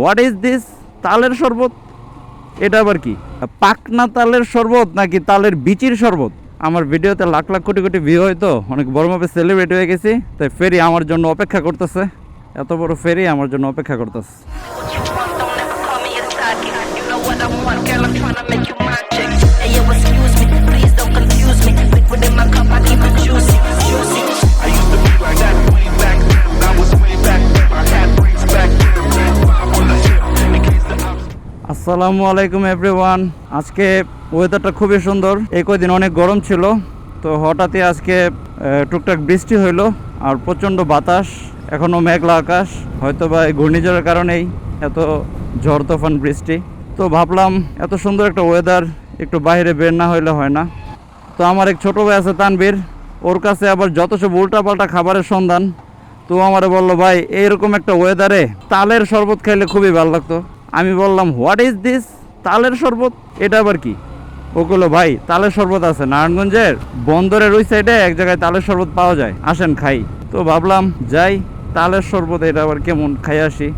What is this তালের শরবত? এটা আবার কি? পাকনা তালের শরবত নাকি তালের বিচির শরবত? আমার ভিডিওতে লাখ লাখ কোটি কোটি ভিউ হয়তো অনেক বড়ভাবে সেলিব্রেট হয়ে গেছি। তাই ফেরি আমার জন্য অপেক্ষা করতেছে। এত বড় ফেরি আমার জন্য অপেক্ষা করতেছে। আসসালামু আলাইকুম এভরিওয়ান আজকে ওয়েদারটা খুবই সুন্দর। এই কদিন অনেক গরম ছিল, তো হঠাৎই আজকে টুকটাক বৃষ্টি হইল আর প্রচণ্ড বাতাস এখনও মেঘলা আকাশ হয়তো বা এই ঘূর্ণিঝড়ের কারণেই এত ঝড় তুফান বৃষ্টি। তো ভাবলাম, এত সুন্দর একটা ওয়েদার একটু বাইরে বের না হইলে হয় না। তো আমার এক ছোটো ভাই আছে তানবীর ওর কাছে আবার যত সব উল্টাপাল্টা খাবারের সন্ধান, তো আমারে বলল, ভাই, এইরকম একটা ওয়েদারে তালের শরবত খাইলে খুবই ভালো লাগতো। আমি বললাম হোয়াট ইজ দিস তালের শরবত? এটা আবার কি? ও বলল ভাই তালের শরবত আছে। নারায়ণগঞ্জের বন্দরের ওই সাইডে এক জায়গায় তালের শরবত পাওয়া যায়। আসেন খাই। তো ভাবলাম যাই তালের শরবত এটা আবার কেমন? খাই আসি।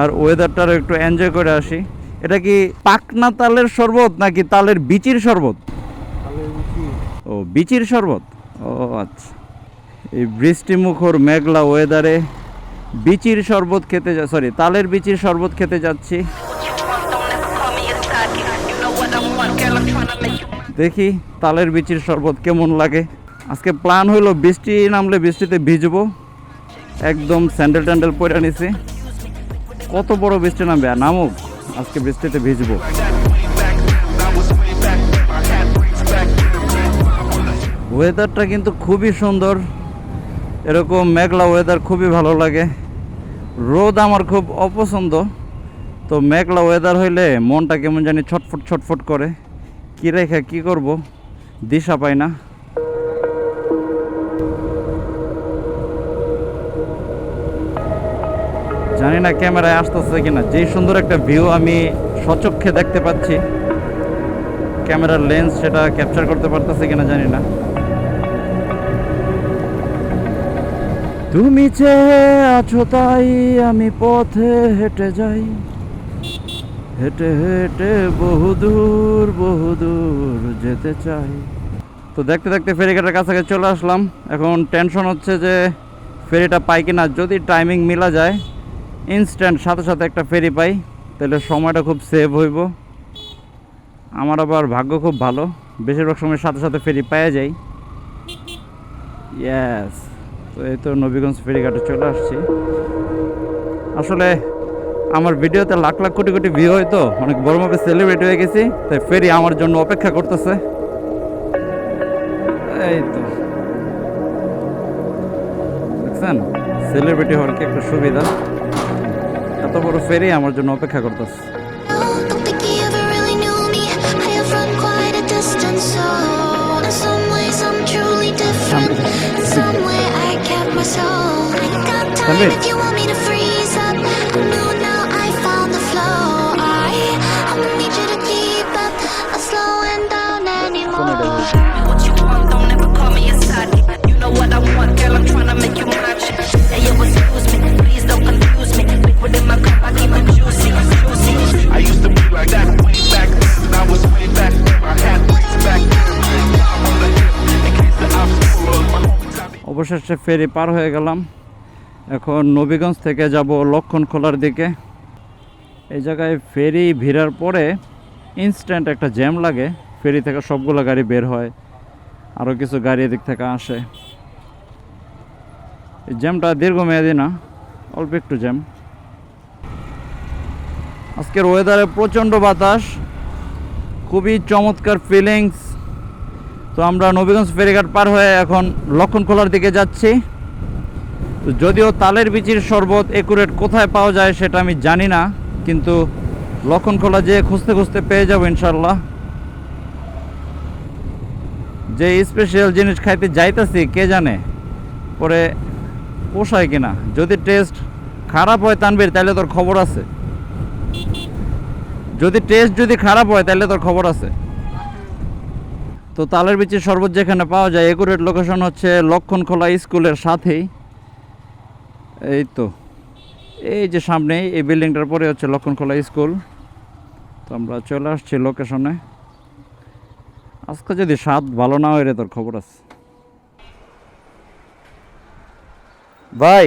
আর ওয়েদারটারও একটু এনজয় করে আসি। এটা কি পাকনা তালের শরবত নাকি তালের বিচির শরবত? ও বিচির শরবত? ও আচ্ছা। এই বৃষ্টিমুখর মেঘলা ওয়েদারে বিচির শরবত খেতে যা সরি তালের বিচির শরবত খেতে যাচ্ছি। দেখি তালের বিচির শরবত কেমন লাগে। আজকে প্ল্যান হইল বৃষ্টি নামলে বৃষ্টিতে ভিজবো। একদম স্যান্ডেল ট্যান্ডেল পরে নিছি। কত বড় বৃষ্টি নামবে? আর নামুক, আজকে বৃষ্টিতে ভিজবো। ওয়েদারটা কিন্তু খুবই সুন্দর। এরকম মেঘলা ওয়েদার খুবই ভালো লাগে। রোদ আমার খুব অপছন্দ। তো মেঘলা ওয়েদার হইলে মনটা কেমন জানি ছটফট ছটফট করে। কী রেখে, কী করব? দিশা পাই না। জানি না ক্যামেরায় আসতেছে কিনা। যেই সুন্দর একটা ভিউ আমি সচক্ষে দেখতে পাচ্ছি। ক্যামেরার লেন্স সেটা ক্যাপচার করতে পারতেছে কিনা জানি না। তুমি চেয়ে আছো তাই আমি পথে হেঁটে যাই। হেঁটে হেঁটে বহুদূর বহুদূর যেতে চাই। তো দেখতে দেখতে ফেরিঘাটের কাছাকাছি চলে আসলাম। এখন টেনশন হচ্ছে যে ফেরিটা পাই কিনা। যদি টাইমিং মিলা যায় ইনস্ট্যান্ট সাথে সাথে একটা ফেরি পাই, তাহলে সময়টা খুব সেভ হইব। আমার আবার ভাগ্য খুব ভালো। বেশিরভাগ সময় সাথে সাথে ফেরি পাওয়া যায় ইয়েস তো এই তো নবীগঞ্জ ফেরিঘাটে চলে আসছি। আসলে আমার ভিডিওতে লাখ লাখ কোটি কোটি ভিউ হয়তো অনেক বড় মাপে সেলিব্রেট হয়ে গেছি, তাই ফেরি আমার জন্য অপেক্ষা করতেছে। এই তো। দেখছেন? সেলিব্রিটি হওয়ার কি একটা সুবিধা? এত বড় ফেরি আমার জন্য অপেক্ষা করতেছে। got time Tanvir. if you want me to freeze up. I know now I found the flow. I I'ma need you to keep up. I'm slowing down anymore. What you want, don't ever call me a sidekick. You know what I want, girl, I'm tryna make you my chick. Hey, yo, excuse me, please don't confuse me. Liquid in my cup, I keep it juicy, juicy. I used to be like that way back then. I was way back then. I had braids back then. Red five on the hip in case the ops pull. My homies got me. অবশেষে ফেরি পার হয়ে গেলাম এখন নবীগঞ্জ থেকে যাব লক্ষণ খোলার দিকে। এই জায়গায় ফেরি ভিড়ার পরে ইনস্ট্যান্ট একটা জ্যাম লাগে। ফেরি থেকে সবগুলো গাড়ি বের হয়। আরও কিছু গাড়ি এদিক থেকে আসে। এই জ্যামটা দীর্ঘমেয়াদী না, অল্প একটু জ্যাম আজকের ওয়েদারে প্রচণ্ড বাতাস, খুবই চমৎকার ফিলিংস তো আমরা নবীগঞ্জ ফেরিঘাট পার হয়ে এখন লক্ষণ খোলার দিকে যাচ্ছি। যদিও তালের বিচির শরবত একুরেট কোথায় পাওয়া যায় সেটা আমি জানি না, কিন্তু লক্ষণ খোলা যেয়ে খুঁজতে খুঁজতে পেয়ে যাব ইনশাল্লাহ যে স্পেশাল জিনিস খাইতে যাইতাছি, কে জানে পরে পোষায় কিনা। যদি টেস্ট খারাপ হয় তানবির তাহলে তোর খবর আছে। যদি টেস্ট যদি খারাপ হয় তাহলে তোর খবর আছে। তো তালের বিচির শরবত যেখানে পাওয়া যায়, একুরেট লোকেশন হচ্ছে লক্ষণখোলা স্কুলের সাথেই। এই তো। এই যে সামনে, এই বিল্ডিংটার পরে হচ্ছে লক্ষণখোলা স্কুল। তো আমরা চলে আসছি লোকেশনে। আজকে যদি স্বাদ ভালো না হয় রে, তোর খবর আছে। ভাই,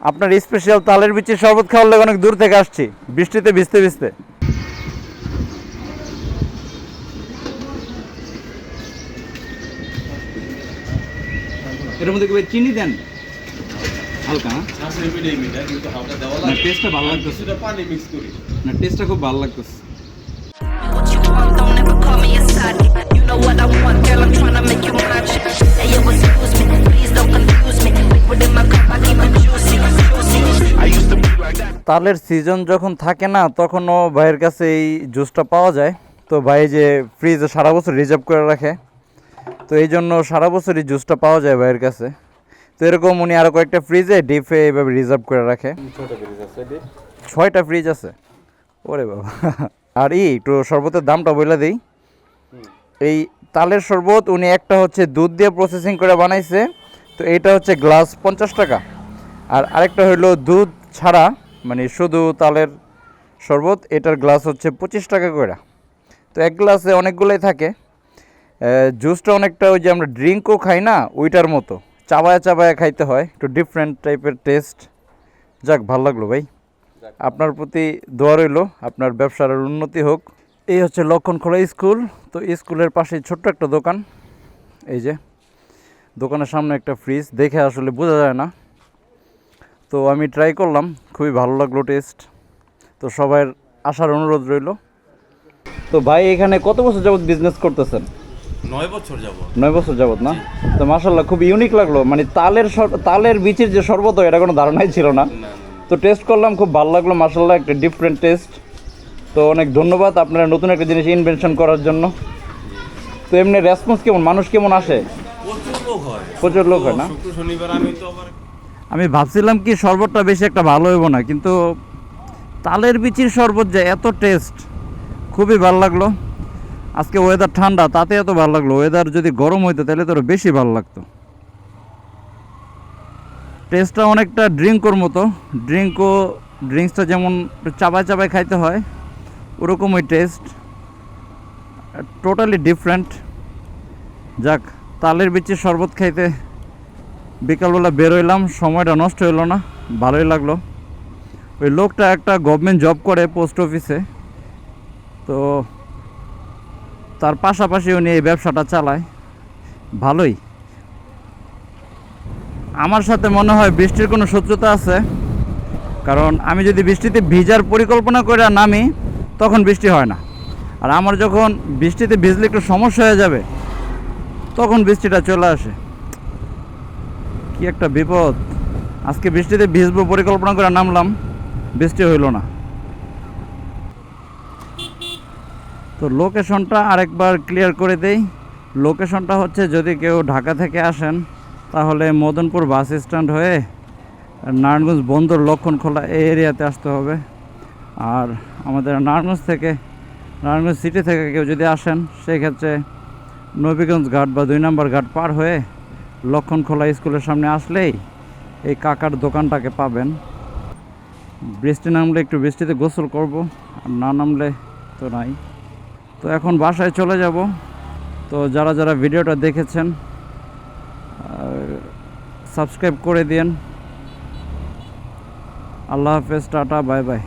আপনার স্পেশাল তালের বিচি শরবত খাওয়ার লেগে অনেক দূর থেকে আসছি। বৃষ্টিতে ভিজতে ভিজতে। এর মধ্যে চিনি দেন? তালের সিজন যখন থাকে না তখনও ভাইয়ের কাছে এই জুসটা পাওয়া যায়। তো ভাই যে ফ্রিজ সারা বছর রিজার্ভ করে রাখে তো এই জন্য সারা বছর এই জুসটা পাওয়া যায় ভাইয়ের কাছে। এরকম উনি আরও কয়েকটা ফ্রিজে ডিপে এইভাবে রিজার্ভ করে রাখে। ছয়টা ফ্রিজ আছে ওরে বাবা। আর ই একটু শরবতের দামটা বলে দিই। এই তালের শরবত উনি একটা হচ্ছে দুধ দিয়ে প্রসেসিং করে বানাইছে। তো এইটা হচ্ছে গ্লাস পঞ্চাশ টাকা। আর আরেকটা হলো দুধ ছাড়া মানে শুধু তালের শরবত এটার গ্লাস হচ্ছে পঁচিশ টাকা করে তো এক গ্লাসে অনেকগুলোই থাকে। জুসটা অনেকটা ওই যে আমরা ড্রিঙ্কও খাই না ওইটার মতো। চাবায়া চাবায়া খাইতে হয় একটু ডিফারেন্ট টাইপের টেস্ট যাক ভালো লাগল ভাই। আপনার প্রতি দোয়া রইল আপনার ব্যবসার উন্নতি হোক। এই হচ্ছে লক্ষণখোলা স্কুল। তো স্কুলের পাশে ছোট্ট একটা দোকান। এই যে দোকানের সামনে একটা ফ্রিজ দেখে আসলে বোঝা যায় না। তো আমি ট্রাই করলাম খুবই ভালো লাগল টেস্ট তো সবার আসার অনুরোধ রইল। তো ভাই এখানে কত বছর যাবত বিজনেস করতেছেন? নয় বছর যাব নয় বছর যাবত না? তো মাসাল্লাহ খুব ইউনিক লাগল। মানে তালের তালের বিচির যে শরবত হয় এটা কোনো ধারণাই ছিল না। তো টেস্ট করলাম খুব ভালো লাগল মাসাল্লাহ একটা ডিফারেন্ট টেস্ট তো অনেক ধন্যবাদ আপনারা নতুন একটা জিনিস ইনভেনশন করার জন্য। তো এমনি রেসপন্স কেমন? মানুষ কেমন আসে? প্রচুর লোক হয়। প্রচুর লোক হয় না? আমি আমি ভাবছিলাম কি শরবতটা বেশি একটা ভালো হইব না কিন্তু তালের বিচির শরবত যে এত টেস্ট খুবই ভালো লাগল। আজকে ওয়েদার ঠান্ডা, তাতে এত ভালো লাগল। ওয়েদার যদি গরম হইতো, তাহলে তো আরও বেশি ভালো লাগতো। টেস্টটা অনেকটা ড্রিঙ্কর মতো। ড্রিঙ্কও ড্রিঙ্কসটা যেমন চাবায় চাবায় খাইতে হয়, ওরকমই টেস্ট টোটালি ডিফারেন্ট যাক, তালের বিচির শরবত খাইতে বিকালবেলা বেরোইলাম সময়টা নষ্ট হলো না, ভালোই লাগল। ওই লোকটা একটা গভর্নমেন্ট জব করে পোস্ট অফিসে তো তার পাশাপাশি উনি এই ব্যবসাটা চালায়। ভালোই। আমার সাথে মনে হয় বৃষ্টির কোনো শত্রুতা আছে। কারণ আমি যদি বৃষ্টিতে ভিজার পরিকল্পনা করে নামি, তখন বৃষ্টি হয় না। আর আমার যখন বৃষ্টিতে ভিজলে একটু সমস্যা হয়ে যাবে, তখন বৃষ্টিটা চলে আসে। কি একটা বিপদ। আজকে বৃষ্টিতে ভিজবো পরিকল্পনা করে নামলাম, বৃষ্টি হইল না। তো লোকেশনটা আরেকবার ক্লিয়ার করে দেই। লোকেশনটা হচ্ছে যদি কেউ ঢাকা থেকে আসেন, তাহলে মদনপুর বাস স্ট্যান্ড হয়ে নারায়ণগঞ্জ বন্দর লক্ষণখোলা এই এরিয়াতে আসতে হবে। আর আমাদের নারায়ণগঞ্জ থেকে, নারায়ণগঞ্জ সিটি থেকে কেউ যদি আসেন, সেক্ষেত্রে নবীগঞ্জ ঘাট বা দুই নম্বর ঘাট পার হয়ে লক্ষণখোলা স্কুলের সামনে আসলেই এই কাকার দোকানটাকে পাবেন। বৃষ্টি নামলে একটু বৃষ্টিতে গোসল করব, আর না নামলে তো নাই। তো এখন বাসায় চলে যাব। তো যারা যারা ভিডিওটা দেখেছেন সাবস্ক্রাইব করে দিন আল্লাহ হাফেজ, টাটা, বাই বাই।